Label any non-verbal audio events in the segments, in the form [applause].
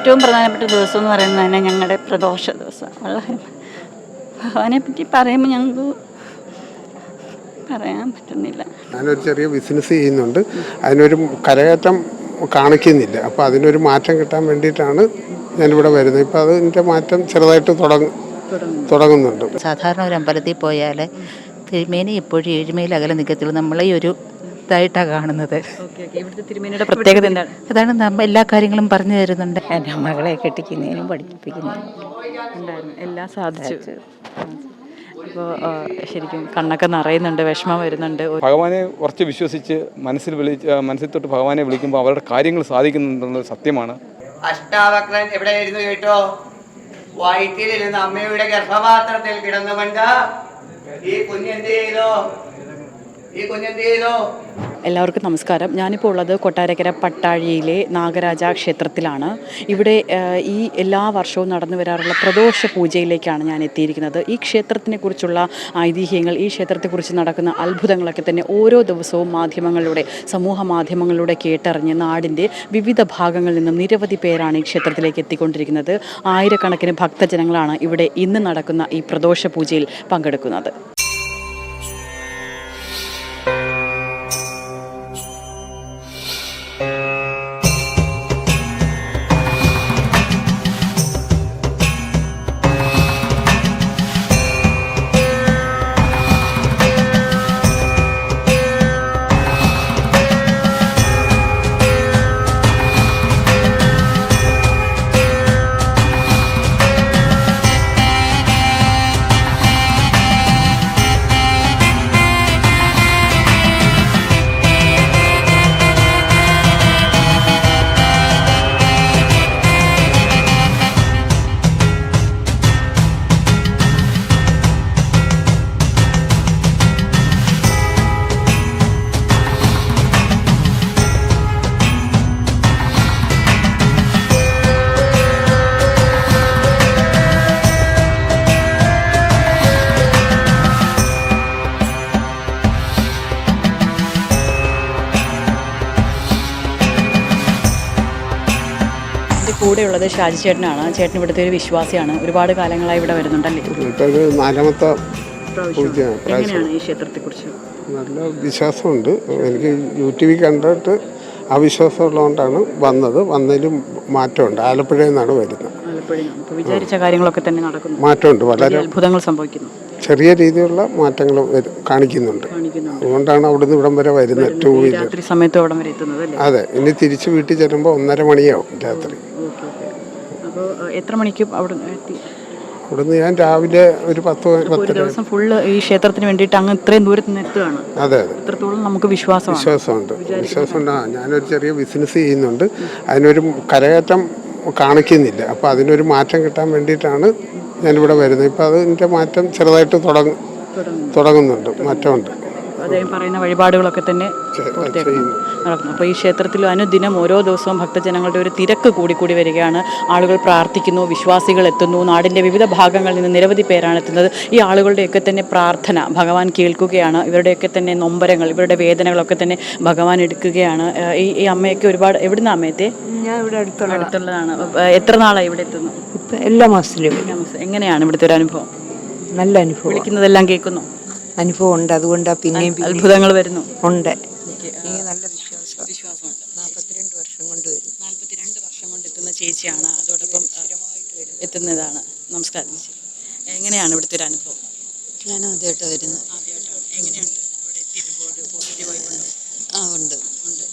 ഏറ്റവും പ്രധാനപ്പെട്ട ദിവസം എന്ന് പറയുന്നത് തന്നെ ഞങ്ങളുടെ പ്രദോഷ ദിവസം വളരെ ഭഗവാനെ പറ്റി പറയുമ്പോൾ ഞങ്ങൾക്ക് പറയാൻ പറ്റുന്നില്ല. ഞാനൊരു ചെറിയ ബിസിനസ് ചെയ്യുന്നുണ്ട്. അതിനൊരു കരകയറ്റം കാണിക്കുന്നില്ല. അപ്പോൾ അതിനൊരു മാറ്റം കിട്ടാൻ വേണ്ടിയിട്ടാണ് ഞാനിവിടെ വരുന്നത്. ഇപ്പോൾ അതിന്റെ മാറ്റം ചെറുതായിട്ട് തുടങ്ങും തുടങ്ങുന്നുണ്ട്. സാധാരണ ഒരു അമ്പലത്തിൽ പോയാൽ തിരുമേനി ഇപ്പോഴും ഏഴുമേലകലെ അകലെ നിൽക്കത്തുള്ളൂ നമ്മളെ ഒരു ഇതായിട്ടാണ് കാണുന്നത്. Okay okay. ഇവിടുത്തെ തിരുമേനിയുടെ പ്രത്യേകത എന്താണ്? അതാണ് നമ്മ എല്ലാ കാര്യങ്ങളും പറഞ്ഞു തരുന്നുണ്ട്. എന്റെ മകളെ കെട്ടിക്കുന്നതിനും പഠിപ്പിക്കുന്നതിനും. എല്ലാം സാധിച്ചു. അപ്പോൾ ശരിക്കും കണ്ണൊക്കെ നിറയുന്നുണ്ട് വിഷമം വരുന്നുണ്ട്. ഭഗവാനെ കുറച്ച് വിശ്വസിച്ച് മനസ്സിൽ വിളിച്ച് മനസ്സിൽ തൊട്ട് ഭഗവാനെ വിളിക്കുമ്പോൾ അവരുടെ കാര്യങ്ങൾ സാധിക്കുന്നുണ്ടെന്നത് സത്യമാണ്. അഷ്ടാവക്രൻ എവിടെയായിരുന്നു കേട്ടോ? വയറ്റിലിരുന്ന് അമ്മയുടെ ഗർഭപാത്രത്തിൽ കിടന്നുകൊണ്ട് ഈ കുഞ്ഞെന്ത് ചെയ്തോ? എല്ലാവർക്കും നമസ്കാരം. ഞാനിപ്പോൾ ഉള്ളത് കൊട്ടാരക്കര പട്ടാഴിയിലെ നാഗരാജ ക്ഷേത്രത്തിലാണ്. ഇവിടെ ഈ എല്ലാ വർഷവും നടന്നു വരാറുള്ള പ്രദോഷ പൂജയിലേക്കാണ് ഞാൻ എത്തിയിരിക്കുന്നത്. ഈ ക്ഷേത്രത്തിനെ കുറിച്ചുള്ള ഐതിഹ്യങ്ങൾ ഈ ക്ഷേത്രത്തെക്കുറിച്ച് നടക്കുന്ന അത്ഭുതങ്ങളൊക്കെ തന്നെ ഓരോ ദിവസവും മാധ്യമങ്ങളിലൂടെ സമൂഹ മാധ്യമങ്ങളിലൂടെ കേട്ടറിഞ്ഞ് നാടിന്റെ വിവിധ ഭാഗങ്ങളിൽ നിന്നും നിരവധി പേരാണ് ഈ ക്ഷേത്രത്തിലേക്ക് എത്തിക്കൊണ്ടിരിക്കുന്നത്. ആയിരക്കണക്കിന് ഭക്തജനങ്ങളാണ് ഇവിടെ ഇന്ന് നടക്കുന്ന ഈ പ്രദോഷ പൂജയിൽ പങ്കെടുക്കുന്നത്. കൂടെയുള്ളത് ഷാജി ചേട്ടനാണ്. ചേട്ടൻ ഇവിടുത്തെ ഒരു വിശ്വാസിയാണ്. ഒരുപാട് കാലങ്ങളായി ഇവിടെ വരുന്നുണ്ടല്ലേ? നാലാമത്തെ എങ്ങനെയാണ് ഈ ക്ഷേത്രത്തെക്കുറിച്ച്? നല്ല വിശ്വാസമുണ്ട്. എനിക്ക് യൂട്യൂബിൽ കണ്ടിട്ട് ആ വിശ്വാസം ഉള്ളതുകൊണ്ടാണ് വന്നത്. വന്നതിലും മാറ്റമുണ്ട്. ആലപ്പുഴയിൽ നിന്നാണ് വരുന്നത്. വിചാരിച്ച കാര്യങ്ങളൊക്കെ തന്നെ നടക്കുന്നു. മാറ്റമുണ്ട്. വളരെ അത്ഭുതങ്ങൾ സംഭവിക്കുന്നു. ചെറിയ രീതിയിലുള്ള മാറ്റങ്ങൾ കാണിക്കുന്നുണ്ട്. അതുകൊണ്ടാണ് അവിടുന്ന് ഇവിടം വരെ വരുന്നത് ടൂ വീലർ സമയത്ത് അവിടം വരെ എത്തുന്നത് അല്ലേ? അതെ. ഇനി തിരിച്ച് വീട്ടിൽ ചെല്ലുമ്പോൾ ഒന്നര മണിയാവും രാത്രി. Okay okay. അപ്പോൾ എത്ര മണിക്ക് അവിടെ എത്തി? ഇവിടുന്ന് ഞാൻ രാവിലെ ഒരു പത്ത് ഒരു ദിവസം ഫുള്ള് ഈ ക്ഷേത്രത്തിന് വേണ്ടിയിട്ട് അങ്ങ് ഇത്രയും ദൂരത്ത് നിന്ന് എത്തുകയാണ് അതെ അതെ. ഇത്രത്തോളം നമുക്ക് വിശ്വാസം വിശ്വാസമുണ്ട്. വിശ്വാസമുണ്ട്. ആ ഞാനൊരു ചെറിയ ബിസിനസ് ചെയ്യുന്നുണ്ട്. അതിനൊരു കരകയറ്റം കാണിക്കുന്നില്ല. അപ്പോൾ അതിനൊരു മാറ്റം കിട്ടാൻ വേണ്ടിയിട്ടാണ് ഞാനിവിടെ വരുന്നത്. ഇപ്പോൾ അതിന്റെ മാറ്റം ചെറുതായിട്ട് തുടങ്ങ തുടങ്ങുന്നുണ്ട്. മാറ്റമുണ്ട്. അദ്ദേഹം പറയുന്ന വഴിപാടുകളൊക്കെ തന്നെ പൂർത്തിയാക്കുന്നു നടക്കുന്നു. അപ്പോൾ ഈ ക്ഷേത്രത്തിൽ അനുദിനം ഓരോ ദിവസവും ഭക്തജനങ്ങളുടെ ഒരു തിരക്ക് കൂടിക്കൂടി വരികയാണ്. ആളുകൾ പ്രാർത്ഥിക്കുന്നു വിശ്വാസികൾ എത്തുന്നു നാടിന്റെ വിവിധ ഭാഗങ്ങളിൽ നിന്ന് നിരവധി പേരാണ് എത്തുന്നത്. ഈ ആളുകളുടെയൊക്കെ തന്നെ പ്രാർത്ഥന ഭഗവാൻ കേൾക്കുകയാണ്. ഇവരുടെയൊക്കെ തന്നെ നൊമ്പരങ്ങൾ ഇവരുടെ വേദനകളൊക്കെ തന്നെ ഭഗവാൻ എടുക്കുകയാണ്. ഈ ഈ അമ്മയൊക്കെ ഒരുപാട് എവിടുന്ന അമ്മയത്തെ ഞാൻ ഇവിടെ അടുത്തുള്ള അടുത്തുള്ളതാണ്. എത്ര നാളായി ഇവിടെ എത്തുന്നു? എല്ലാ മാസത്തിലും. എങ്ങനെയാണ് ഇവിടുത്തെ ഒരു അനുഭവം? നല്ല അനുഭവം. വിളിക്കുന്നതെല്ലാം കേൾക്കുന്നു. അനുഭവം ഉണ്ട് അതുകൊണ്ടാണ് പിന്നെയും അത്ഭുതങ്ങൾ വരുന്നു. ഉണ്ട്. എനിക്ക് നല്ല വിശ്വാസം. വിശ്വാസമുണ്ട്. നാൽപ്പത്തിരണ്ട് വർഷം കൊണ്ട് വരും. നാൽപ്പത്തിരണ്ട് വർഷം കൊണ്ട് എത്തുന്ന ചേച്ചിയാണ്. അതോടൊപ്പം എത്തുന്നതാണ്. നമസ്കാരം ചേച്ചി. എങ്ങനെയാണ് ഇവിടുത്തെ ഒരു അനുഭവം? ഞാൻ ആദ്യമായിട്ടാണ് വരുന്നത്. എങ്ങനെയുണ്ട്? ഇവിടെ എത്തിയപ്പോൾ ഒരു പോസിറ്റീവ് വൈബുണ്ടോ ആ ഉണ്ട്. ഉണ്ട്.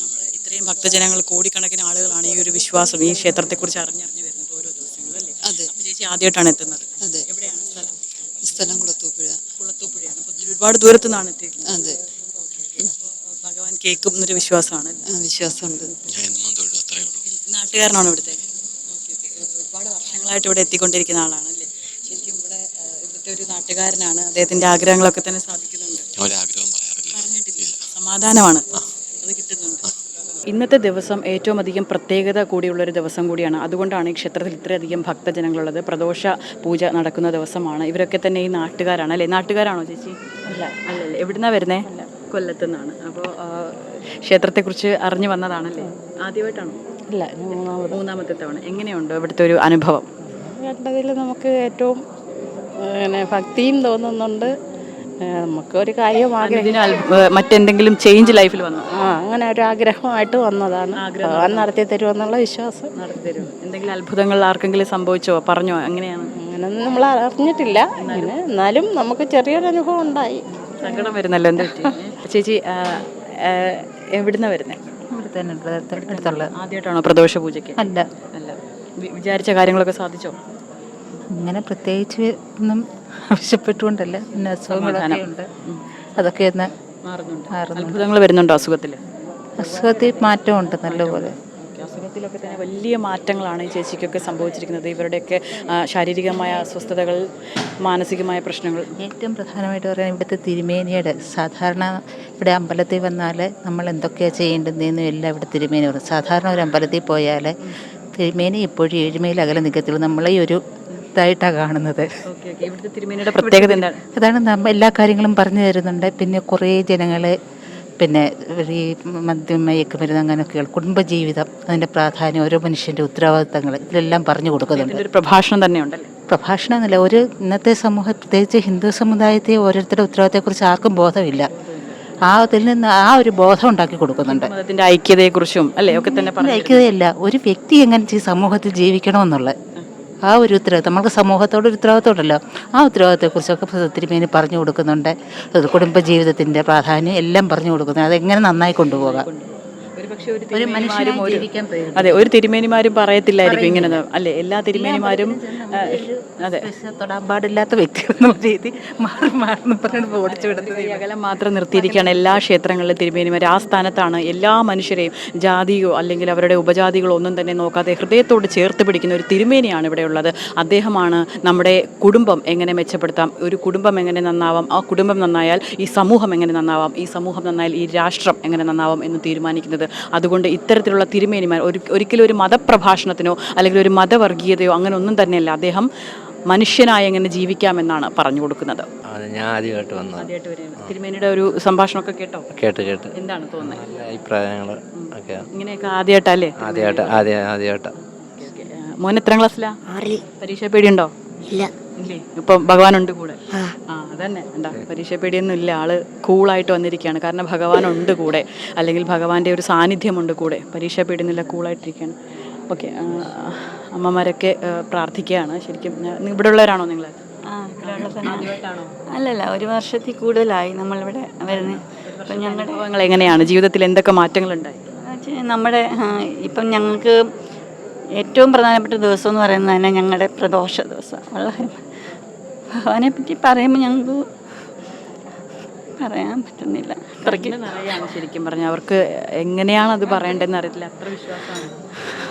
നമ്മൾ ഇത്രയും ഭക്തജനങ്ങൾ കോടിക്കണക്കിന് ആളുകളാണ് ഈ ഒരു വിശ്വാസം ഈ ക്ഷേത്രത്തെക്കുറിച്ച് അറിഞ്ഞറിഞ്ഞ് വരുന്നത് ഓരോ ദിവസങ്ങളും അല്ലേ? അതെ. ചേച്ചി ആദ്യമായിട്ടാണ് എത്തുന്നത്. ഒരുപാട് ദൂരത്തു നിന്നാണ് എത്തിയിരിക്കുന്നത്. അതെ. ഭഗവാൻ കേൾക്കും എന്നൊരു വിശ്വാസമാണ്. അല്ലേ? വിശ്വാസമുണ്ട്. നാട്ടുകാരനാണ് എന്നും ഉള്ളൂ. നാട്ടുകാരനാണോ ഇവിടുത്തെ? ഒരുപാട് വർഷങ്ങളായിട്ട് ഇവിടെ എത്തിക്കൊണ്ടിരിക്കുന്ന ആളാണ് ശരിക്കും ഇവിടെ ഇവിടുത്തെ ഒരു നാട്ടുകാരനാണ്. അദ്ദേഹത്തിന്റെ ആഗ്രഹങ്ങളൊക്കെ തന്നെ സാധിക്കുന്നുണ്ട്. പറഞ്ഞിട്ടില്ല. സമാധാനമാണ്. അത് കിട്ടുന്നുണ്ട്. ഇന്നത്തെ ദിവസം ഏറ്റവും അധികം പ്രത്യേകത കൂടിയുള്ളൊരു ദിവസം കൂടിയാണ്. അതുകൊണ്ടാണ് ഈ ക്ഷേത്രത്തിൽ ഇത്രയധികം ഭക്തജനങ്ങളുള്ളത്. പ്രദോഷ പൂജ നടക്കുന്ന ദിവസമാണ്. ഇവരൊക്കെ തന്നെ ഈ നാട്ടുകാരാണ് അല്ലേ? നാട്ടുകാരാണോ ചേച്ചി? അല്ല അല്ലല്ലേ എവിടുന്നാ വരുന്നേ? കൊല്ലത്തുനിന്നാണ്. അപ്പോൾ ക്ഷേത്രത്തെക്കുറിച്ച് അറിഞ്ഞു വന്നതാണല്ലേ? ആദ്യമായിട്ടാണോ? ഇല്ല മൂന്നാമത്. മൂന്നാമത്തെ തവണ. എങ്ങനെയുണ്ട് ഇവിടുത്തെ ഒരു അനുഭവം? കണ്ടതിൽ നമുക്ക് ഏറ്റവും പിന്നെ ഭക്തിയും തോന്നുന്നുണ്ട്. ഏ, നമുക്ക് ഒരു കാര്യം ആഗ്രഹം. മറ്റെന്തെങ്കിലും ചേഞ്ച് ലൈഫിൽ വന്നു? ആ അങ്ങനെ ഒരു ആഗ്രഹമായിട്ട് വന്നതാണ്. ഭഗവാൻ നടത്തി തരുമെന്നുള്ള വിശ്വാസം. നടത്തി തരും എന്തെങ്കിലും അത്ഭുതങ്ങൾ ആർക്കെങ്കിലും സംഭവിച്ചോ? പറഞ്ഞോ? അങ്ങനെയാണ് അങ്ങനെയൊന്നും നമ്മൾ അറിഞ്ഞിട്ടില്ല. അങ്ങനെ എന്നാലും നമുക്ക് ചെറിയൊരു അനുഭവം ഉണ്ടായി. സങ്കടം വരുന്നല്ലോ എന്താ? [laughs] ചേച്ചി എവിടുന്ന വരുന്നേ? അടുത്തുള്ള. ആദ്യമായിട്ടാണോ പ്രദോഷ പൂജയ്ക്ക്? അല്ല. അല്ല. വിചാരിച്ച കാര്യങ്ങളൊക്കെ സാധിച്ചോ? ഇങ്ങനെ പ്രത്യേകിച്ച് ഒന്നും ആവശ്യപ്പെട്ടുകൊണ്ടല്ല പിന്നെ അസുഖങ്ങളൊക്കെ ഉണ്ട്. അതൊക്കെ ഒന്ന് അത്ഭുതങ്ങൾ വരുന്നുണ്ടോ അസുഖത്തിൽ? അസുഖത്തിൽ മാറ്റമുണ്ട് നല്ലപോലെ. അസുഖത്തിലൊക്കെ തന്നെ വലിയ മാറ്റങ്ങളാണ് ഈ ചേച്ചിക്കൊക്കെ സംഭവിച്ചിരിക്കുന്നത്. ഇവരുടെയൊക്കെ ശാരീരികമായ അസ്വസ്ഥതകൾ മാനസികമായ പ്രശ്നങ്ങൾ. ഏറ്റവും പ്രധാനമായിട്ട് പറയാൻ ഇവിടുത്തെ തിരുമേനിയുടെ സാധാരണ ഇവിടെ അമ്പലത്തിൽ വന്നാൽ നമ്മൾ എന്തൊക്കെയാണ് ചെയ്യേണ്ടതെന്നും എല്ലാം ഇവിടെ തിരുമേനി പറയും. സാധാരണ ഒരു അമ്പലത്തിൽ പോയാൽ തിരുമേനി ഇപ്പോഴും ഏഴുമയിൽ അകലെ നിൽക്കത്തുള്ളൂ നമ്മളെ ഈ ഒരു ഇതായിട്ടാണ് കാണുന്നത്. ഇവിടുത്തെ തിരുമേനിയുടെ പ്രത്യേകത എന്താണ്? അതാണ് എല്ലാ കാര്യങ്ങളും പറഞ്ഞു തരുന്നുണ്ട്. പിന്നെ കുറേ ജനങ്ങൾ പിന്നെ ഈ മദ്യം മയക്കുമരുന്ന് അങ്ങനെയൊക്കെ കുടുംബജീവിതം അതിന്റെ പ്രാധാന്യം ഓരോ മനുഷ്യന്റെ ഉത്തരവാദിത്തങ്ങൾ ഇതിലെല്ലാം പറഞ്ഞു കൊടുക്കുന്നുണ്ട്. ഒരു പ്രഭാഷണം തന്നെ ഉണ്ടല്ലേ പ്രഭാഷണം എന്നല്ല ഒരു ഇന്നത്തെ സമൂഹം പ്രത്യേകിച്ച് ഹിന്ദു സമുദായത്തെ ഓരോരുത്തരുടെ ഉത്തരവാദിത്തത്തെക്കുറിച്ച് ആർക്കും ബോധമില്ല. ആ അതിൽ നിന്ന് ആ ഒരു ബോധം ഉണ്ടാക്കി കൊടുക്കുന്നുണ്ട്. ഐക്യതയെക്കുറിച്ചും അല്ലേ ഒക്കെ തന്നെ ഐക്യതയല്ല. ഒരു വ്യക്തി എങ്ങനെ ഈ സമൂഹത്തിൽ ജീവിക്കണമെന്നുള്ളത്? ആ ഒരു ഉത്തരവാദിത്വം നമ്മൾക്ക് സമൂഹത്തോട് ഒരു ഉത്തരവാദിത്തമുണ്ടല്ലോ. ആ ഉത്തരവാദിത്തത്തെക്കുറിച്ചൊക്കെ ഒത്തിരി തിരുമേനി പറഞ്ഞു കൊടുക്കുന്നുണ്ട്. കുടുംബജീവിതത്തിന്റെ പ്രാധാന്യം എല്ലാം പറഞ്ഞു കൊടുക്കുന്നുണ്ട് അതെങ്ങനെ നന്നായി കൊണ്ടുപോകാം? ഒരു മനുഷ്യരും ഒരു അതെ ഒരു തിരുമേനിമാരും പറയത്തില്ലായിരിക്കും ഇങ്ങനെ അല്ലെ എല്ലാ തിരുമേനിമാരും അതെ. തൊടാൻ പാടില്ലാത്ത വ്യക്തി എന്നുള്ള രീതി മാറി മാറി പറഞ്ഞു ഓടിച്ചു വിടുന്നത് ഈ അകലം മാത്രം നിർത്തിയിരിക്കുകയാണ് എല്ലാ ക്ഷേത്രങ്ങളിലും തിരുമേനിമാർ. ആ സ്ഥാനത്താണ് എല്ലാ മനുഷ്യരെയും ജാതിയോ അല്ലെങ്കിൽ അവരുടെ ഉപജാതികളോ ഒന്നും തന്നെ നോക്കാതെ ഹൃദയത്തോട് ചേർത്ത് പിടിക്കുന്ന ഒരു തിരുമേനിയാണ് ഇവിടെയുള്ളത് അദ്ദേഹമാണ് നമ്മുടെ കുടുംബം എങ്ങനെ മെച്ചപ്പെടുത്താം ഒരു കുടുംബം എങ്ങനെ നന്നാവാം ആ കുടുംബം നന്നായാൽ ഈ സമൂഹം എങ്ങനെ നന്നാവാം ഈ സമൂഹം നന്നായാൽ ഈ രാഷ്ട്രം എങ്ങനെ നന്നാവാം എന്ന് തീരുമാനിക്കുന്നത് അതുകൊണ്ട് ഇത്തരത്തിലുള്ള തിരുമേനിമാർ ഒരു ഒരിക്കലും ഒരു മതപ്രഭാഷണത്തിനോ അല്ലെങ്കിൽ ഒരു മതവർഗീയതയോ അങ്ങനെ ഒന്നും തന്നെയല്ല. അദ്ദേഹം മനുഷ്യനായി എങ്ങനെ ജീവിക്കാമെന്നാണ് പറഞ്ഞു കൊടുക്കുന്നത്. ഞാൻ ആദ്യമായിട്ട് വന്നത്. തിരുമേനിയുടെ ഒരു സംഭാഷണമൊക്കെ കേട്ടോ? കേട്ട് കേട്ട്. എന്താണ് തോന്നുന്നത്? നല്ല അഭിപ്രായങ്ങൾ ഒക്കെ ഇങ്ങനെയൊക്കെ ആദ്യമായിട്ടല്ലേ? ആദ്യമായിട്ട് ആദ്യ ആദ്യമായിട്ട്. മോൻ എത്രാം ക്ലാസ്സിലാ? പരീക്ഷ പേടിയുണ്ടോ? ഇല്ല. ഇല്ലേ? ഇപ്പം ഭഗവാനുണ്ട് കൂടെ. ആ. അതന്നെ. എന്താ പരീക്ഷ പേടിയൊന്നും ഇല്ല ആൾ കൂളായിട്ട് വന്നിരിക്കുകയാണ്. കാരണം ഭഗവാനുണ്ട് കൂടെ. അല്ലെങ്കിൽ ഭഗവാന്റെ ഒരു സാന്നിധ്യമുണ്ട് കൂടെ. പരീക്ഷ പേടിയൊന്നുമില്ല കൂളായിട്ടിരിക്കുകയാണ്. ഓക്കെ അമ്മമാരൊക്കെ പ്രാർത്ഥിക്കുകയാണ്. ശരിക്കും ഇവിടെ ഉള്ളവരാണോ നിങ്ങൾ അല്ലല്ല ഒരു വർഷത്തിൽ കൂടുതലായി നമ്മളിവിടെ വരുന്നത് അപ്പം ഞങ്ങളുടെ എങ്ങനെയാണ്? ജീവിതത്തിൽ എന്തൊക്കെ മാറ്റങ്ങളുണ്ടായി? നമ്മുടെ ഇപ്പം ഞങ്ങൾക്ക് ഏറ്റവും പ്രധാനപ്പെട്ട ദിവസം എന്ന് പറയുന്നത് തന്നെ ഞങ്ങളുടെ പ്രദോഷ ദിവസം. വളരെ ഭഗവാനെ പറ്റി പറയുമ്പോൾ ഞങ്ങൾക്ക് പറയാൻ പറ്റുന്നില്ല. അത്രയ്ക്ക് നിറയാണ് ശരിക്കും പറഞ്ഞു. അവർക്ക് എങ്ങനെയാണ് അത് പറയേണ്ടതെന്ന് അറിയത്തില്ല. അത്ര വിശ്വാസമാണ്.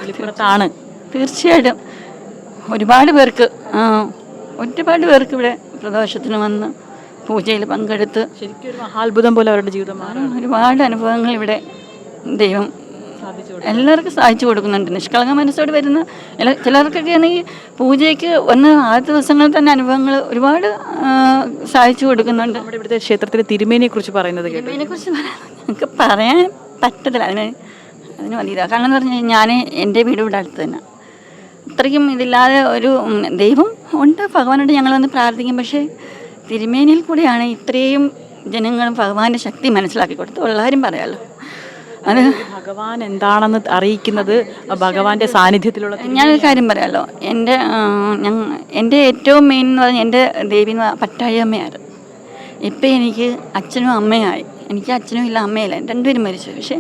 വെളിപ്പുറത്താണ്. തീർച്ചയായിട്ടും. ഒരുപാട് പേർക്ക് ഒരുപാട് പേർക്ക് ഇവിടെ പ്രദോഷത്തിന് വന്ന് പൂജയിൽ പങ്കെടുത്ത് ശരിക്കും ഒരു മഹാത്ഭുതം പോലെ അവരുടെ ജീവിതം മാറും ഒരുപാട് അനുഭവങ്ങൾ ഇവിടെ ദൈവം എല്ലാവർക്കും സാധിച്ചു കൊടുക്കുന്നുണ്ട്. നിഷ്കളങ്ക മനസ്സോട് വരുന്ന എല്ലാ- ചിലർക്കൊക്കെ ആണെങ്കിൽ പൂജയ്ക്ക് വന്ന ആദ്യ ദിവസങ്ങളിൽ തന്നെ അനുഭവങ്ങൾ ഒരുപാട് സാധിച്ചു കൊടുക്കുന്നുണ്ട്. നമ്മുടെ ഇവിടുത്തെ ക്ഷേത്രത്തിലെ തിരുമേനിയെ കുറിച്ച് പറയുന്നത് പറയാൻ ഞങ്ങൾക്ക് പറയാൻ പറ്റത്തില്ല. അതിന് അതിന് വലിയ കാരണം എന്ന് പറഞ്ഞാൽ ഞാൻ എന്റെ വീട് ഇവിടെ അടുത്ത് തന്നെ. അത്രയ്ക്കും ഇതില്ലാതെ ഒരു ദൈവം ഉണ്ട്. ഭഗവാനോട് ഞങ്ങൾ വന്ന് പ്രാർത്ഥിക്കും. പക്ഷേ തിരുമേനിയിൽ കൂടെയാണ് ഇത്രയും ജനങ്ങളും ഭഗവാന്റെ ശക്തി മനസ്സിലാക്കി കൊടുത്തു എല്ലാവരും പറയാമല്ലോ അത്. ഭഗവാൻ എന്താണെന്ന് അറിയിക്കുന്നത് ഭഗവാന്റെ സാന്നിധ്യത്തിലുള്ള ഞാനൊരു കാര്യം പറയാമല്ലോ എന്റെ എന്റെ ഏറ്റവും മെയിൻ എന്ന് പറഞ്ഞാൽ എന്റെ ദേവി എന്ന് പട്ടാഴി അമ്മയായിരുന്നു. ഇപ്പം എനിക്ക് അച്ഛനും അമ്മയായി. എനിക്ക് അച്ഛനും ഇല്ല അമ്മയില്ല. രണ്ടുപേരും മരിച്ചു. പക്ഷേ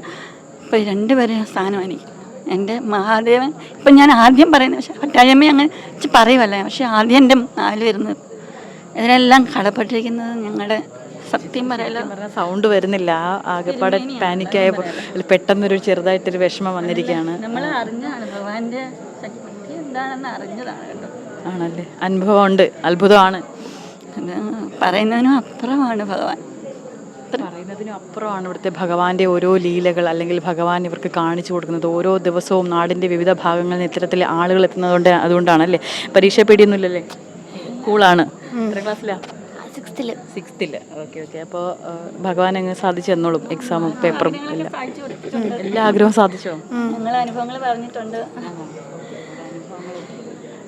ഇപ്പം രണ്ടുപേരും സ്ഥാനമാണ് എനിക്ക് എന്റെ മഹാദേവൻ ഇപ്പം ഞാൻ ആദ്യം പറയുന്നത് പക്ഷേ പട്ടാഴിയമ്മ അങ്ങനെ പറയുമല്ല പക്ഷേ ആദ്യം എന്റെ നാല് വരുന്നത്. ഇതിനെല്ലാം കടപ്പെട്ടിരിക്കുന്നത് ഞങ്ങളുടെ സത്യം പറയാൻ സൗണ്ട് വരുന്നില്ല. ആകെപ്പാടെ പാനിക്കായ പെട്ടെന്നൊരു ചെറുതായിട്ടൊരു വിഷമം വന്നിരിക്കുകയാണ് നമ്മൾ അറിഞ്ഞാണ് ഭഗവാന്റെ ശക്തി എന്താണെന്ന് അറിഞ്ഞതാണ് കേട്ടോ ആണല്ലേ? അനുഭവമുണ്ട്. അത്ഭുതമാണ്. അത് പറയുന്നതിനും അപ്പുറമാണ് ഭഗവാൻ. പറയുന്നതിനും അപ്പുറമാണ് ഇവിടുത്തെ ഭഗവാന്റെ ഓരോ ലീലകൾ അല്ലെങ്കിൽ ഭഗവാൻ ഇവർക്ക് കാണിച്ചു കൊടുക്കുന്നത്. ഓരോ ദിവസവും നാടിന്റെ വിവിധ ഭാഗങ്ങളിൽ നിന്ന് ഇത്തരത്തിൽ ആളുകൾ എത്തുന്നതുകൊണ്ട് അതുകൊണ്ടാണല്ലേ പരീക്ഷ പേടിയൊന്നുമില്ലല്ലേ കൂളാണ് എത്ര ക്ലാസ്സിലാ സിക്സ്ത്തിൽ സിക്സ്ത്തിൽ ഓക്കെ ഓക്കെ അപ്പോൾ ഭഗവാൻ അങ്ങ് സാധിച്ചു തന്നോളും എക്സാമും പേപ്പറും എല്ലാം. എല്ലാ ആഗ്രഹവും സാധിച്ചോ? ഞങ്ങൾ അനുഭവങ്ങൾ പറഞ്ഞിട്ടുണ്ട്.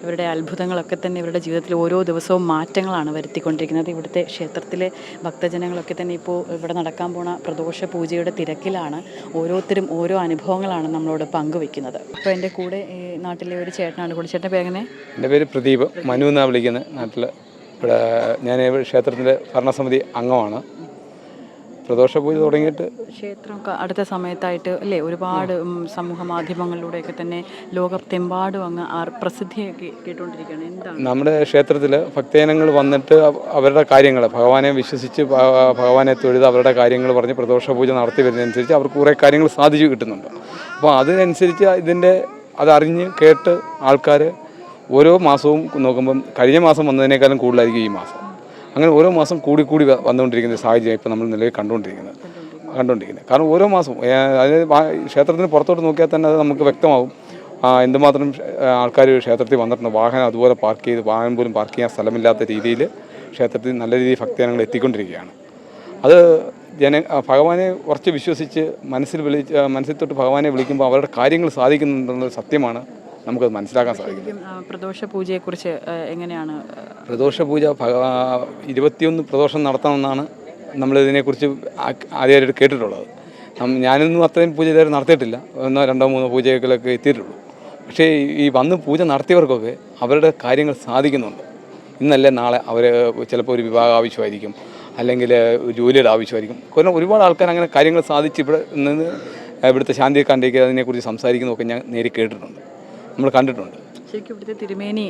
ഇവരുടെ അത്ഭുതങ്ങളൊക്കെ തന്നെ ഇവരുടെ ജീവിതത്തിൽ ഓരോ ദിവസവും മാറ്റങ്ങളാണ് വരുത്തിക്കൊണ്ടിരിക്കുന്നത്. ഇവിടുത്തെ ക്ഷേത്രത്തിലെ ഭക്തജനങ്ങളൊക്കെ തന്നെ ഇപ്പോൾ ഇവിടെ നടക്കാൻ പോണ പ്രദോഷ പൂജയുടെ തിരക്കിലാണ് ഓരോരുത്തരും ഓരോ അനുഭവങ്ങളാണ് നമ്മളോട് പങ്കുവെക്കുന്നത്. അപ്പോൾ എന്റെ കൂടെ ഈ നാട്ടിലെ ഒരു ചേട്ടനാണ്. കൂടി ചേട്ടന്റെ പേര് എങ്ങനെ എന്റെ പേര് പ്രദീപ്. മനു എന്നാണ് വിളിക്കുന്നത് നാട്ടിൽ ഇവിടെ ഞാൻ ക്ഷേത്രത്തിന്റെ ഭരണസമിതി അംഗമാണ്. പ്രദോഷ പൂജ തുടങ്ങിയിട്ട് ക്ഷേത്രം അടുത്ത സമയത്തായിട്ട് അല്ലേ? ഒരുപാട് സമൂഹ മാധ്യമങ്ങളിലൂടെയൊക്കെ തന്നെ ലോകത്തെമ്പാടും അങ്ങ് ആർ പ്രസിദ്ധിയൊക്കെ കേട്ടുകൊണ്ടിരിക്കുകയാണ്. എന്താണ്? നമ്മുടെ ക്ഷേത്രത്തിൽ ഭക്തജനങ്ങൾ വന്നിട്ട് അവരുടെ കാര്യങ്ങൾ ഭഗവാനെ വിശ്വസിച്ച് ഭഗവാനെ തൊഴുത് അവരുടെ കാര്യങ്ങൾ പറഞ്ഞ് പ്രദോഷ പൂജ നടത്തി വരുന്നതനുസരിച്ച് അവർക്ക് കുറേ കാര്യങ്ങൾ സാധിച്ചു കിട്ടുന്നുണ്ട്. അപ്പോൾ അതിനനുസരിച്ച് ഇതിന്റെ അതറിഞ്ഞ് കേട്ട് ആൾക്കാർ ഓരോ മാസവും നോക്കുമ്പം കഴിഞ്ഞ മാസം വന്നതിനേക്കാളും കൂടുതലായിരിക്കും ഈ മാസം. അങ്ങനെ ഓരോ മാസം കൂടി കൂടി വന്നുകൊണ്ടിരിക്കുന്ന സാഹചര്യം ഇപ്പോൾ നമ്മൾ നിലവിൽ കണ്ടുകൊണ്ടിരിക്കുന്നത്. കണ്ടുകൊണ്ടിരിക്കുന്നത്. കാരണം ഓരോ മാസവും അതായത് ക്ഷേത്രത്തിന് പുറത്തോട്ട് നോക്കിയാൽ തന്നെ അത് നമുക്ക് വ്യക്തമാവും. എന്തുമാത്രം ആൾക്കാർ ക്ഷേത്രത്തിൽ വന്നിട്ടുണ്ട്. വാഹനം അതുപോലെ പാർക്ക് ചെയ്ത് വാഹനം പോലും പാർക്ക് ചെയ്യാൻ സ്ഥലമില്ലാത്ത രീതിയിൽ ക്ഷേത്രത്തിൽ നല്ല രീതിയിൽ ഭക്തജനങ്ങൾ എത്തിക്കൊണ്ടിരിക്കുകയാണ്. അത് ജന ഭഗവാനെ കുറച്ച് വിശ്വസിച്ച് മനസ്സിൽ വിളിച്ച് മനസ്സിൽ തൊട്ട് ഭഗവാനെ വിളിക്കുമ്പോൾ അവരുടെ കാര്യങ്ങൾ സാധിക്കുന്നുണ്ടെന്നത് സത്യമാണ്. നമുക്കത് മനസ്സിലാക്കാൻ സാധിക്കും പ്രദോഷ പൂജയെക്കുറിച്ച് കുറിച്ച് എങ്ങനെയാണ് പ്രദോഷ പൂജ ഇരുപത്തിയൊന്ന് പ്രദോഷം നടത്തണമെന്നാണ് ആ- ആദ്യമായിട്ട് കേട്ടിട്ടുള്ളത്. ഞാനൊന്നും അത്രയും പൂജ ഇതുവരെ നടത്തിയിട്ടില്ല. ഒന്നോ രണ്ടോ മൂന്നോ പൂജകളൊക്കെ എത്തിയിട്ടുള്ളൂ. പക്ഷേ ഈ വന്ന് പൂജ നടത്തിയവർക്കൊക്കെ അവരുടെ കാര്യങ്ങൾ സാധിക്കുന്നുണ്ട്. ഇന്നല്ലേ നാളെ അവർ ചിലപ്പോൾ ഒരു വിവാഹം ആവശ്യമായിരിക്കും അല്ലെങ്കിൽ ജോലിയുടെ ആവശ്യമായിരിക്കും. കാരണം ഒരുപാട് ആൾക്കാർ അങ്ങനെ കാര്യങ്ങൾ സാധിച്ച് ഇവിടെ നിന്ന് ഇവിടുത്തെ ശാന്തി കണ്ടേക്ക് അതിനെക്കുറിച്ച് സംസാരിക്കുന്നതൊക്കെ ഞാൻ നേരി കേട്ടിട്ടുണ്ട്. നമ്മൾ കണ്ടിട്ടുണ്ട്. ശരിക്കും ഇവിടുത്തെ തിരുമേനി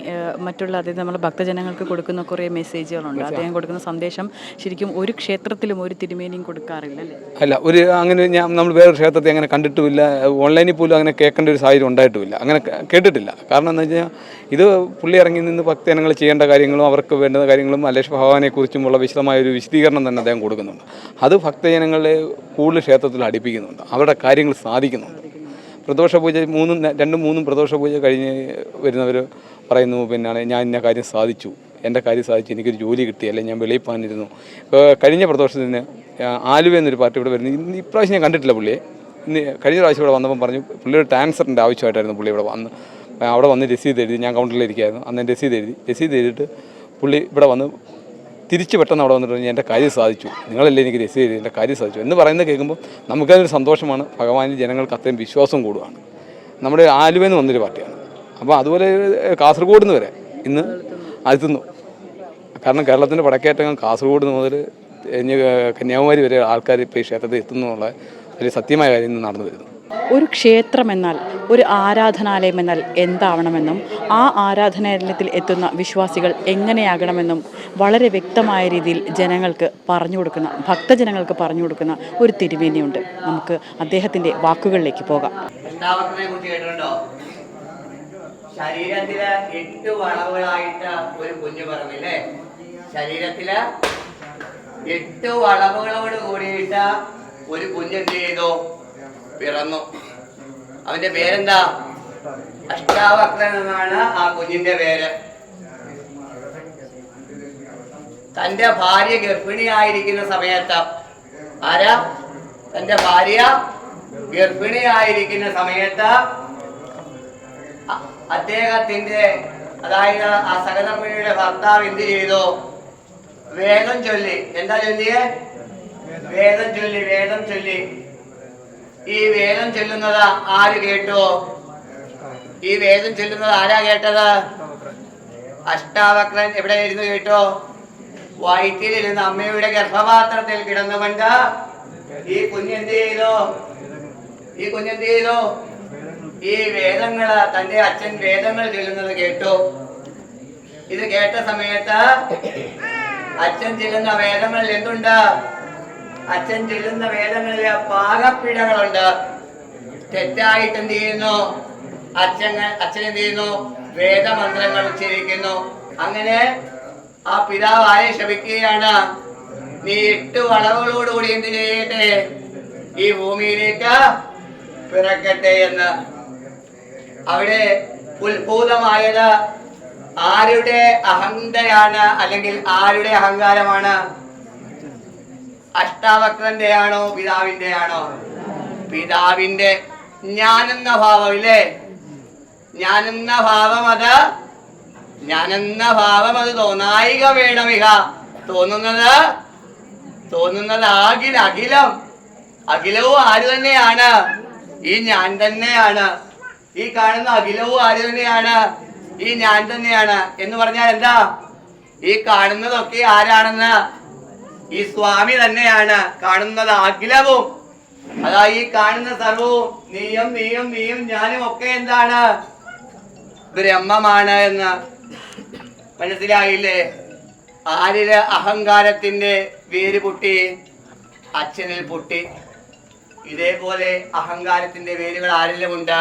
മറ്റുള്ള അതായത് നമ്മൾ ഭക്തജനങ്ങൾക്ക് കൊടുക്കുന്ന കുറേ മെസ്സേജുകളുണ്ട് അദ്ദേഹം കൊടുക്കുന്ന സന്ദേശം ശരിക്കും ഒരു ക്ഷേത്രത്തിലും ഒരു തിരുമേനിയും കൊടുക്കാറില്ല അല്ലേ? അല്ല ഒരു അങ്ങനെ ഞാൻ നമ്മൾ വേറൊരു ക്ഷേത്രത്തെ അങ്ങനെ കണ്ടിട്ടുമില്ല. ഓൺലൈനിൽ പോലും അങ്ങനെ കേൾക്കേണ്ട ഒരു സാഹചര്യം ഉണ്ടായിട്ടുമില്ല അങ്ങനെ കേട്ടിട്ടില്ല. കാരണം എന്ന് വെച്ചാൽ ഇത് പുള്ളി ഇറങ്ങി നിന്ന് ഭക്തജനങ്ങൾ ചെയ്യേണ്ട കാര്യങ്ങളും അവർക്ക് വേണ്ട കാര്യങ്ങളും അലേഷ് ഭഗവാനെക്കുറിച്ചുമുള്ള വിശദമായ ഒരു വിശദീകരണം തന്നെ അദ്ദേഹം കൊടുക്കുന്നുണ്ട്. അത് ഭക്തജനങ്ങളെ കൂടുതൽ ക്ഷേത്രത്തിൽ അടിപ്പിക്കുന്നുണ്ട്. അവരുടെ കാര്യങ്ങൾ സാധിക്കുന്നുണ്ട്. പ്രദോഷ പൂജ മൂന്നും രണ്ടും മൂന്നും പ്രദോഷ പൂജ കഴിഞ്ഞ് വരുന്നവർ പറയുന്നു പിന്നെ ഞാൻ ഇന്ന കാര്യം സാധിച്ചു. എന്റെ കാര്യം സാധിച്ചു. എനിക്കൊരു ജോലി കിട്ടി. അല്ലെങ്കിൽ ഞാൻ വെളിയിൽ പോകാനിരുന്നു കഴിഞ്ഞ പ്രദോഷത്തിന് ആലുവ എന്നൊരു പാർട്ടി ഇവിടെ വരുന്നു. ഇന്ന് ഇപ്രാവശ്യം ഞാൻ കണ്ടിട്ടില്ല പുള്ളിയെ. ഇന്ന് കഴിഞ്ഞ പ്രാവശ്യം ഇവിടെ വന്നപ്പോൾ പറഞ്ഞു പുള്ളിയുടെ ട്രാൻസ്ഫറിന്റെ ആവശ്യമായിട്ടായിരുന്നു പുള്ളി ഇവിടെ വന്ന് അവിടെ വന്ന് രസീത് എഴുതി. ഞാൻ കൗണ്ടറിലിരിക്കുകയായിരുന്നു അന്ന് രസീത് എഴുതി. രസീത് എഴുതിയിട്ട് പുള്ളി ഇവിടെ വന്ന് തിരിച്ച് പെട്ടെന്ന് അവിടെ വന്നിട്ട് എന്റെ കാര്യം സാധിച്ചു. നിങ്ങളല്ലേ എനിക്ക് രസീത് ചെയ്ത് എന്റെ കാര്യം സാധിച്ചു. എന്ന് പറയുന്നത് കേൾക്കുമ്പോൾ നമുക്കതൊരു സന്തോഷമാണ്. ഭഗവാനിൽ ജനങ്ങൾക്ക് അത്രയും വിശ്വാസം കൂടുകയാണ് നമ്മുടെ ആലുവയിൽ നിന്ന് വന്നൊരു പാർട്ടിയാണ്. അപ്പോൾ അതുപോലെ കാസർഗോഡ് നിന്ന് വരെ ഇന്ന് എത്തുന്നു കാരണം കേരളത്തിന്റെ വടക്കേറ്റങ്ങൾ കാസർഗോഡ് മുതൽ കന്യാകുമാരി വരെ ആൾക്കാർ ഇപ്പോൾ ഈ ക്ഷേത്രത്തിൽ എത്തുന്നുള്ള ഒരു സത്യമായ കാര്യം ഇന്ന് നടന്നു വരുന്നു. ഒരു ക്ഷേത്രം എന്നാൽ ഒരു ആരാധനാലയം എന്നാൽ എന്താവണമെന്നും ആ ആരാധനാലയത്തിൽ എത്തുന്ന വിശ്വാസികൾ എങ്ങനെയാകണമെന്നും വളരെ വ്യക്തമായ രീതിയിൽ ജനങ്ങൾക്ക് പറഞ്ഞു കൊടുക്കുന്ന ഭക്തജനങ്ങൾക്ക് പറഞ്ഞു കൊടുക്കുന്ന ഒരു തിരുമേനിയുണ്ട്. നമുക്ക് അദ്ദേഹത്തിന്റെ വാക്കുകളിലേക്ക് പോകാം. ശരീരത്തിൽ എട്ട് വളവുകളായിട്ട് ഒരു കുഞ്ഞു പറഞ്ഞില്ലേ ശരീരത്തിൽ എട്ട് വളവുകളോട് കൂടിയിട്ട് ഒരു കുഞ്ഞെന്ത് ചെയ്തു? പിറന്നു. അവന്റെ പേരെന്താ? അഷ്ടാവക്രൻ എന്നാണ് ആ കുഞ്ഞിന്റെ പേര്. തന്റെ ഭാര്യ ഗർഭിണിയായിരിക്കുന്ന സമയത്ത് ആരാ? തന്റെ ഭാര്യ ഗർഭിണിയായിരിക്കുന്ന സമയത്ത് അദ്ദേഹത്തിന്റെ അതായത് ആ സകലമ്മയുടെ ഭർത്താവ് എന്ത് ചെയ്തു? വേദം ചൊല്ലി. എന്താ ചൊല്ലിയേ? വേദം ചൊല്ലി വേദം ചൊല്ലി. ഈ വേദം ചെല്ലുന്നത് ആര് കേട്ടു? ഈ വേദം ചെല്ലുന്നത് ആരാ കേട്ടത്? അഷ്ടാവക്രൻ എവിടെ ഇരുന്ന് കേട്ടോ? വയറ്റിലിരുന്ന് അമ്മയുടെ ഗർഭപാത്രത്തിൽ കിടന്നുകൊണ്ട് ഈ കുഞ്ഞെന്ത് ചെയ്തു? ഈ കുഞ്ഞെന്ത് ചെയ്തു? ഈ വേദങ്ങൾ തന്റെ അച്ഛൻ വേദങ്ങൾ ചെല്ലുന്നത് കേട്ടു. ഇത് കേട്ട സമയത്ത് അച്ഛൻ ചെല്ലുന്ന വേദങ്ങളിൽ എന്തുണ്ട്? അച്ഛൻ ചെല്ലുന്ന വേദങ്ങളിലെ പാകപ്പിഴകളുണ്ട്. തെറ്റായിട്ട് എന്ത് ചെയ്യുന്നു? അച്ഛൻ അച്ഛൻ എന്ത് ചെയ്യുന്നു? വേദമന്ത്രങ്ങൾ ഉച്ചരിക്കുന്നു. അങ്ങനെ ആ പിതാവ് ആരെ ശപിക്കുകയാണ്. നീ എട്ട് വളവുകളോടുകൂടി എന്ത് ചെയ്യട്ടെ? ഈ ഭൂമിയിലേക്ക് പിറക്കട്ടെ എന്ന്. അവിടെ ഉത്ഭൂതമായത് ആരുടെ അഹന്തയാണ് അല്ലെങ്കിൽ ആരുടെ അഹങ്കാരമാണ്? അഷ്ടാവക്രന്റെ ആണോ പിതാവിന്റെ ആണോ പിതാവിന്റെ ഞാനെന്ന ഭാവം ഇല്ലേ ഞാനെന്ന ഭാവം അത് ഞാനെന്ന ഭാവം അത് തോന്നായിക വേണമിക തോന്നുന്നത് തോന്നുന്നത് ആകിൽ അഖിലം. അഖിലവും ആര് തന്നെയാണ്? ഈ ഞാൻ തന്നെയാണ്. ഈ കാണുന്ന അഖിലവും ആര് തന്നെയാണ്? ഈ ഞാൻ തന്നെയാണ്. എന്ന് പറഞ്ഞാൽ എന്താ? ഈ കാണുന്നതൊക്കെ ആരാണെന്ന്? ഈ സ്വാമി തന്നെയാണ് കാണുന്നത് അഖിലവും അതാ ഈ കാണുന്ന സർവവും നീയും നീയും നീയും ഞാനും ഒക്കെ എന്താണ്? ബ്രഹ്മമാണ് എന്ന് മനസ്സിലായില്ലേ? ആരിൽ അഹങ്കാരത്തിന്റെ വേര് പൊട്ടി? അച്ഛനിൽ പൊട്ടി. ഇതേപോലെ അഹങ്കാരത്തിന്റെ വേരുകൾ ആരിലുമുണ്ട്?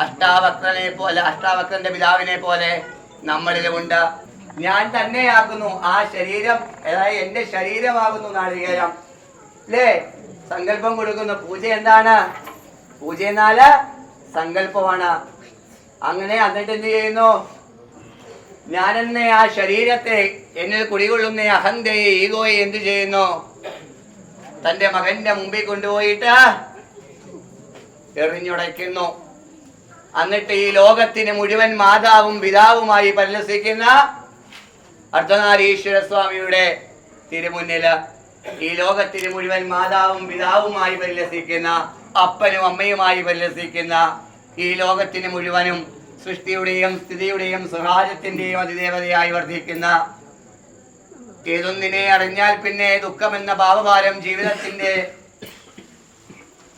അഷ്ടാവക്രനെ പോലെ അഷ്ടാവക്രന്റെ പിതാവിനെ പോലെ നമ്മളിലുമുണ്ട്. ഞാൻ തന്നെയാകുന്നു. ആ ശരീരം അതായത് എന്റെ ശരീരമാകുന്നു നാളികേരം അല്ലേ സങ്കല്പം കൊടുക്കുന്നു. പൂജ എന്താണ്? പൂജ എന്നാൽ സങ്കല്പമാണ്. അങ്ങനെ എന്നിട്ട് എന്ത് ചെയ്യുന്നു? ഞാൻ എന്നെ ആ ശരീരത്തെ എന്നിൽ കുടികൊള്ളുന്ന അഹന്തയെ ഈഗോയെ എന്ത് ചെയ്യുന്നു? തന്റെ മകന്റെ മുമ്പിൽ കൊണ്ടുപോയിട്ട് എറിഞ്ഞുടയ്ക്കുന്നു. എന്നിട്ട് ഈ ലോകത്തിന് മുഴുവൻ മാതാവും പിതാവുമായി പരിലസിക്കുന്ന അർദ്ധനാരീശ്വര സ്വാമിയുടെ തിരുമുന്നിൽ ഈ ലോകത്തിന് മുഴുവൻ മാതാവും പിതാവുമായി പരിലസിക്കുന്ന അപ്പനും അമ്മയുമായി പരിലസിക്കുന്ന ഈ ലോകത്തിന് മുഴുവനും സൃഷ്ടിയുടെയും സ്ഥിതിയുടെയും സ്വരാജ്യത്തിന്റെയും അതിദേവതയായി വർദ്ധിക്കുന്ന ഏതൊന്നിനെ അറിഞ്ഞാൽ പിന്നെ ദുഃഖമെന്ന ഭാവഭാരം ജീവിതത്തിന്റെ